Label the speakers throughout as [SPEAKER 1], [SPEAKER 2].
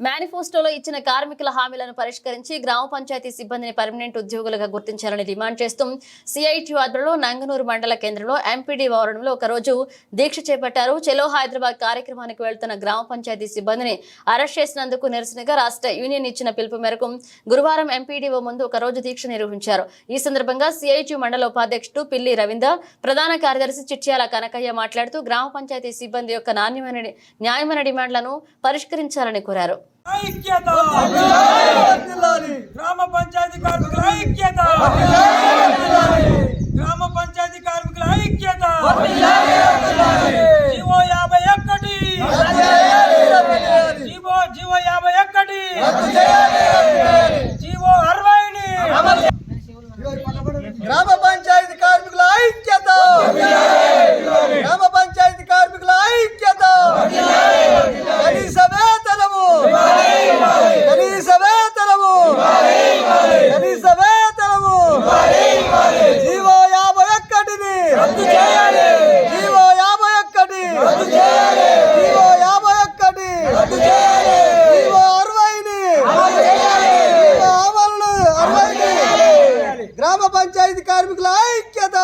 [SPEAKER 1] మేనిఫెస్టోలో ఇచ్చిన కార్మికుల హామీలను పరిష్కరించి గ్రామ పంచాయతీ సిబ్బందిని పర్మనెంట్ ఉద్యోగులుగా గుర్తించాలని డిమాండ్ చేస్తూ సిఐటి ఆధ్వర్యంలో నంగనూరు మండల కేంద్రంలో ఎంపీడీ భవనంలో ఒకరోజు దీక్ష చేపట్టారు. చెలో హైదరాబాద్ కార్యక్రమానికి వెళ్తున్న గ్రామ పంచాయతీ సిబ్బందిని అరెస్ట్ చేసినందుకు నిరసనగా రాష్ట్ర యూనియన్ ఇచ్చిన పిలుపు మేరకు గురువారం ఎంపీడీఓ ముందు ఒక రోజు దీక్ష నిర్వహించారు. ఈ సందర్భంగా సిఐటి మండల ఉపాధ్యక్షుడు పిల్లి రవీందర్ ప్రధాన కార్యదర్శి చిట్యాల కనకయ్య మాట్లాడుతూ గ్రామ పంచాయతీ సిబ్బంది యొక్క నాణ్యమైన న్యాయమైన డిమాండ్లను పరిష్కరించాలని కోరారు.
[SPEAKER 2] ఐక్యత! గ్రామ పంచాయతీ కార్మికుల ఐక్యత! గ్రామ పంచాయతీ కార్మికుల ఐక్యత! జీవో యాభై ఒక్కటి! జీవో జీవో యాభై ఒక్కటి! జీవో అరవై
[SPEAKER 3] గ్రామ పంచాయతీ కార్మికుల ఐక్యత గ్రామ పంచాయతీ కార్మికుల ఐక్యత కనీస వేతనము కనీస వేతనము కనీస వేతనము జీవో యాభై ఒక్కటిని జీవో యాభై ఒక్కటి జీవో యాభై ఒక్కటి జీవో అరవైని జీవో అమలు అరవైని గ్రామ పంచాయతీ కార్మికుల ఐక్యత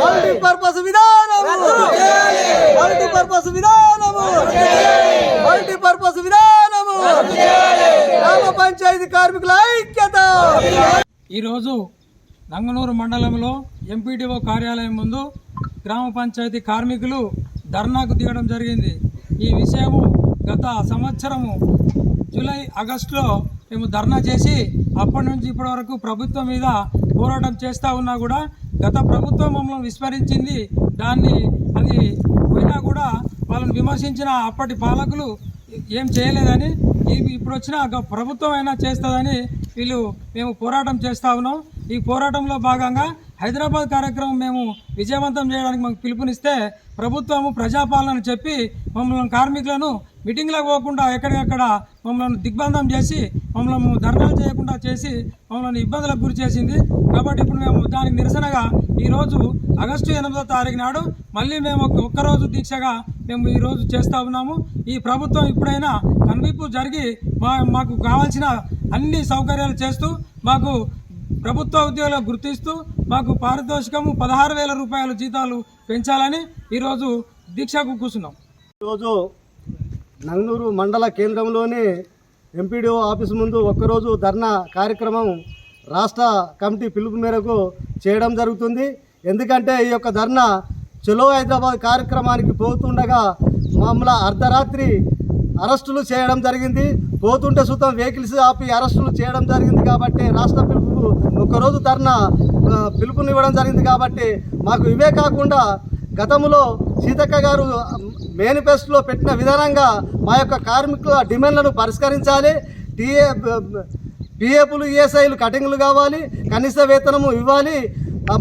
[SPEAKER 3] మల్టీపర్పస్ విధానము! మల్టీపర్పస్ విధానము! మల్టీపర్పస్ విధానము! గ్రామ పంచాయతీ కార్మికుల ఐక్యత!
[SPEAKER 2] ఈరోజు నంగనూరు మండలంలో ఎంపీటీఓ కార్యాలయం ముందు గ్రామ పంచాయతీ కార్మికులు ధర్నాకు దిగడం జరిగింది. ఈ విషయము గత సంవత్సరము జూలై ఆగస్టులో మేము ధర్నా చేసి అప్పటి నుంచి ఇప్పటి వరకు ప్రభుత్వం మీద పోరాటం చేస్తూ ఉన్నా కూడా గత ప్రభుత్వం మమ్మల్ని విస్మరించింది. దాన్ని అది పోయినా కూడా వాళ్ళని విమర్శించిన అప్పటి పాలకులు ఏం చేయలేదని ఇప్పుడు వచ్చిన గ- ప్రభుత్వం అయినా చేస్తుందని వీళ్ళు మేము పోరాటం చేస్తా ఉన్నాం. ఈ పోరాటంలో భాగంగా హైదరాబాద్ కార్యక్రమం మేము విజయవంతం చేయడానికి మాకు పిలుపునిస్తే ప్రభుత్వము ప్రజాపాలన చెప్పి మమ్మల్ని కార్మికులను మీటింగ్లకు పోకుండా ఎక్కడికక్కడ మమ్మల్ని దిగ్బంధం చేసి మమ్మల్ని ధర్నాలు చేయకుండా చేసి మమ్మల్ని ఇబ్బందులకు గురి చేసింది. కాబట్టి ఇప్పుడు మేము దానికి నిరసనగా ఈరోజు ఆగస్టు ఎనిమిదో తారీఖు నాడు మళ్ళీ మేము ఒక్కరోజు దీక్షగా మేము ఈరోజు చేస్తూ ఉన్నాము. ఈ ప్రభుత్వం ఇప్పుడైనా కన్వీపు జరిగి మా మాకు కావాల్సిన అన్ని సౌకర్యాలు చేస్తూ మాకు ప్రభుత్వ ఉద్యోగులకు గుర్తిస్తూ మాకు పారితోషికము పదహారు వేల రూపాయల జీతాలు పెంచాలని ఈరోజు దీక్షకు కూర్చున్నాం.
[SPEAKER 3] ఈరోజు నంగనూరు మండల కేంద్రంలోని ఎంపీడీఓ ఆఫీస్ ముందు ఒక్కరోజు ధర్నా కార్యక్రమం రాష్ట్ర కమిటీ పిలుపు మేరకు చేయడం జరుగుతుంది. ఎందుకంటే ఈ యొక్క ధర్నా చలో హైదరాబాద్ కార్యక్రమానికి పోతుండగా మమ్మల్ని అర్ధరాత్రి అరెస్టులు చేయడం జరిగింది. పోతుంటే సుతం వెహికల్స్ ఆపి అరెస్టులు చేయడం జరిగింది కాబట్టి రాష్ట్ర పిలుపు ఒక్కరోజు ధర్నా పిలుపునివ్వడం జరిగింది కాబట్టి మాకు ఇవే కాకుండా గతంలో సీతక్క గారు మేనిఫెస్టోలో పెట్టిన విధానంగా మా యొక్క కార్మికుల డిమాండ్లను పరిష్కరించాలి టీఏ పిఎఫ్లు ఈఎస్ఐలు కటింగ్లు కావాలి కనీస వేతనము ఇవ్వాలి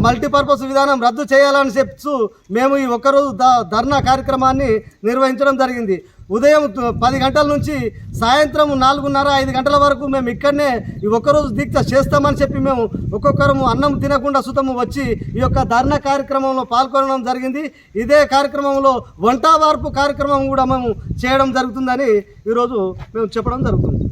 [SPEAKER 3] మల్టీపర్పస్ విధానం రద్దు చేయాలని చెప్తూ మేము ఈ ఒక్కరోజు ధర్నా కార్యక్రమాన్ని నిర్వహించడం జరిగింది. ఉదయం పది గంటల నుంచి సాయంత్రం నాలుగున్నర ఐదు గంటల వరకు మేము ఇక్కడనే ఈ ఒక్కరోజు దీక్ష చేస్తామని చెప్పి మేము ఒక్కొక్కరము అన్నం తినకుండా సుతము వచ్చి ఈ యొక్క ధర్నా కార్యక్రమంలో పాల్గొనడం జరిగింది. ఇదే కార్యక్రమంలో వంట వార్పు కార్యక్రమం కూడా మేము చేయడం జరుగుతుందని ఈరోజు మేము చెప్పడం జరుగుతుంది.